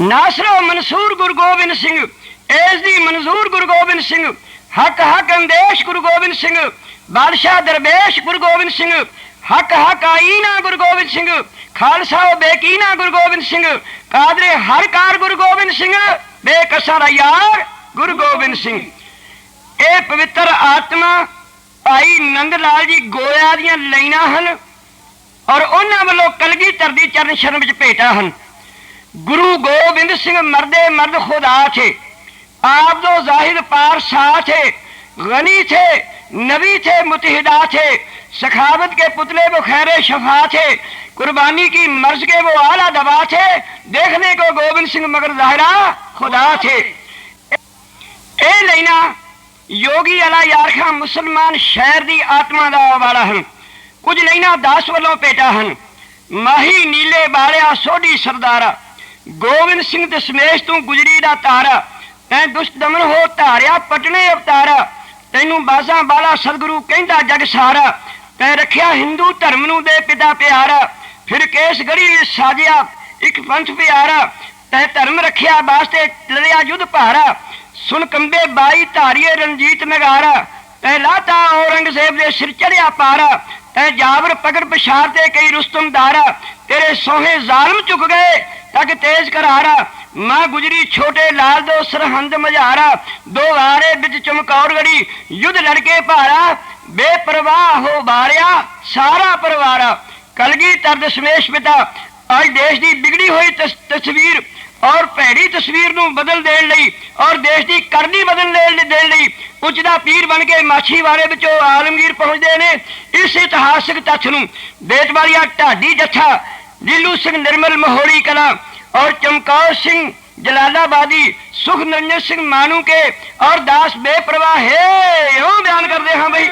ਨਾਸਰੋ ਮਨਸੂਰ ਗੁਰੂ ਗੋਬਿੰਦ ਸਿੰਘ ਇਸ ਦੀ ਮਨਜ਼ੂਰ ਗੁਰੂ ਗੋਬਿੰਦ ਸਿੰਘ, ਹੱਕ ਹੱਕ ਅੰਦੇਸ਼ ਗੁਰੂ ਗੋਬਿੰਦ ਸਿੰਘ, ਬਾਦਸ਼ਾਹ ਦਰਵੇਸ਼ ਗੁਰੂ ਗੋਬਿੰਦ ਸਿੰਘ, ਹੱਕ ਹੱਕ ਆਈਨਾ ਗੁਰੂ ਗੋਬਿੰਦ ਸਿੰਘ, ਖਾਲਸਾ ਬੇਕੀਨਾ ਗੁਰੂ ਗੋਬਿੰਦ ਸਿੰਘ, ਕਾਦਰੇ ਹਰ ਕਾਰ ਗੁਰੂ ਗੋਬਿੰਦ ਸਿੰਘ, ਬੇਕਸਰ ਯਾਰ ਗੁਰੂ ਗੋਬਿੰਦ ਸਿੰਘ। ਇਹ ਪਵਿੱਤਰ ਆਤਮਾ ਭਾਈ ਨੰਦ ਲਾਲ ਜੀ ਗੋਇਆ ਦੀਆਂ ਲਾਈਨਾਂ ਹਨ ਔਰ ਉਹਨਾਂ ਵੱਲੋਂ ਕਲਗੀਧਰ ਦੀ ਚਰਨ ਸ਼ਰਨ ਵਿੱਚ ਭੇਟਾ ਹਨ। گرو گوبند سنگھ مرد مرد خدا تھے آپ دو ظاہر پار شاہ تھے غنی تھے نبی تھے متحدہ تھے سخاوت کے پتلے وہ خیر شفا تھے قربانی کی مرض کے وہ اعلیٰ دبا تھے دیکھنے کو گوبند سنگھ مگر ظاہرہ خدا تھے اے لینا یوگی الا یارخا مسلمان شہر دی آتما دا والا ہن کچھ لینا داس والوں پیٹا ہن ماہی نیلے بارے سوڈی سردارہ ਗੋਬਿੰਦ ਸਿੰਘ ਦਸ਼ਮੇਸ਼ ਤੂੰ ਗੁਜਰੀ ਦਾ ਤਾਰਾ। ਤੈਂ ਦੁਸ਼ਟ ਦਮਨ ਹੋ ਧਾਰਿਆ, ਪਟਨੇ ਅਵਤਾਰਾ। ਤੈਨੂੰ ਬਾਜ਼ਾਂ ਬਾਲਾ ਸਤਿਗੁਰੂ ਕਹਿੰਦਾ ਜਗ ਸਾਰਾ। ਤੈਂ ਰੱਖਿਆ ਹਿੰਦੂ ਧਰਮ ਨੂੰ ਦੇ ਪਿਤਾ ਪਿਆਰਾ। ਫਿਰ ਕੇਸ ਗੜੀ ਸਾਜਿਆ ਇੱਕ ਪੰਥ ਪਿਆਰਾ। ਤੈ ਧਰਮ ਰੱਖਿਆ ਵਾਸਤੇ ਲੜਿਆ ਯੁੱਧ ਭਾਰਾ। ਸੁਣ ਕੰਬੇ ਬਾਈ ਧਾਰੀਏ ਰਣਜੀਤ ਨਗਾਰਾ। ਤੈਂ ਲਾਤਾ ਔਰੰਗਜ਼ੇਬ ਦੇ ਸਿਰ ਚੜਿਆ ਪਾਰਾ। اے جابر، پکڑ پشار کئی رستم دارا تیرے سوہے ظالم چک گئے تک تیز کرارا ماں گجری چھوٹے لال دو سرہند مجھارا دو وارے بچ چمکور گڑی، یدھ لڑکے پارا، بے پرواہ ہو باریا، سارا پروارا کلگی ترد سمیش پتا اج دیش دی بگڑی ہوئی تصویر، اور پیڑی تصویر نو بدل دین لئی، اور دیش دی کرنی بدل دین لئی پہنچتے ہیں اس اتہاسک تت نوالیاں ڈاڈی جتا دلو سنگ نرمل مہوڑی کلا اور چمکور سنگھ جلالابی سکھ نرجن سنگ مانو کے اور داس بے پرواہ بیان کرتے ہاں بھائی